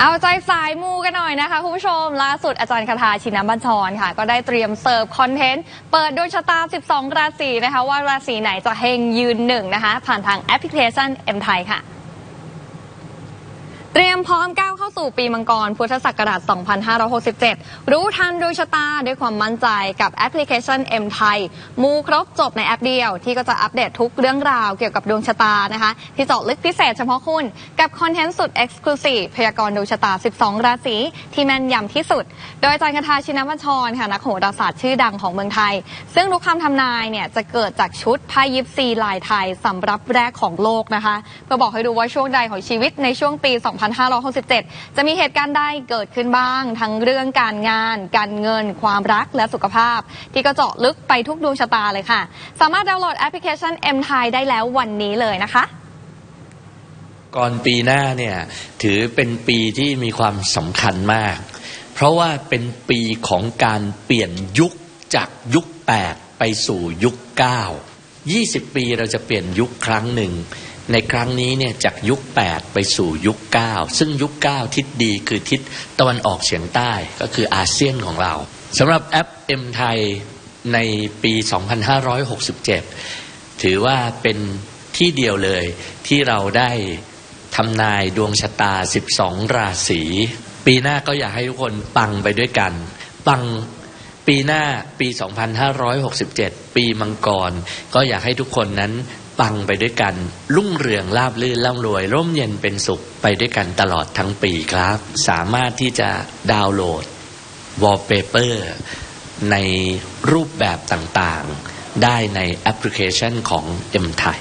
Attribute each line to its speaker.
Speaker 1: เอาใจสายมูกันหน่อยนะคะคุณผู้ชม ล่าสุดอาจารย์คาถาชินบัญชรค่ะ ก็ได้เตรียมเสิร์ฟคอนเทนต์ เปิดดวงชะตา 12 ราศีนะคะ ว่าราศีไหนจะเฮงยืนหนึ่งนะคะ ผ่านทางแอปพลิเคชัน M ไทยค่ะ เตรียมพร้อมก้าวเข้าสู่ปีมังกร พุทธศักราช 2567 รู้ทันดวงชะตาด้วยความมั่นใจกับแอปพลิเคชัน M ไทยมูครบจบในแอปเดียว ที่ก็จะอัปเดตทุกเรื่องราวเกี่ยวกับดวงชะตานะคะ ที่เจาะลึกพิเศษเฉพาะคุณ กับคอนเทนต์สุดเอ็กซ์คลูซีฟพยากรณ์ดวงชะตา 12 ราศีที่แม่นยำที่สุด โดยอาจารย์คาทาชินวัชรค่ะนักโหราศาสตร์ชื่อดังของเมืองไทย ซึ่งทุกคำทำนายเนี่ยจะเกิดจากชุดไพ่ยิปซีลายไทยสำรับแรกของโลกนะคะเพื่อบอกให้ดูว่าช่วงใดของชีวิตในช่วงปี 2 2567 จะมีเหตุการณ์ใดเกิดขึ้นบ้าง ทั้งเรื่องการงาน การเงิน ความรักและสุขภาพ ที่ก็เจาะลึกไปทุกดวงชะตาเลยค่ะ สามารถดาวน์โหลดแอปพลิเคชัน M ไทยได้แล้ววันนี้เลยนะคะ
Speaker 2: ก่อนปีหน้าเนี่ยถือเป็นปีที่มีความสำคัญมาก เพราะว่าเป็นปีของการเปลี่ยนยุคจากยุค 8 ไปสู่ยุค 9 20 ปีเราจะเปลี่ยนยุคครั้งหนึ่ง ในครั้งนี้เนี่ยจากยุค 8 ไปสู่ยุค 9 ซึ่งยุค 9 ทิศดีคือทิศตะวันออกเฉียงใต้ก็คืออาเซียนของเราสำหรับแอป M ไทยในปี 2567 ถือว่าเป็นที่เดียวเลยที่เราได้ทำนายดวงชะตา 12 ราศี ปีหน้าก็อยากให้ทุกคนปังไปด้วยกัน ปังปีหน้าปี 2567 ปีมังกร ก็อยากให้ทุกคนนั้น ปังไปด้วยกัน รุ่งเรืองราบลื่นร่ำรวย ร่มเย็นเป็นสุขไปด้วยกันตลอดทั้งปีครับ สามารถที่จะดาวน์โหลดวอลเปเปอร์ในรูปแบบต่างๆ ได้ในแอปพลิเคชันของ M ไทย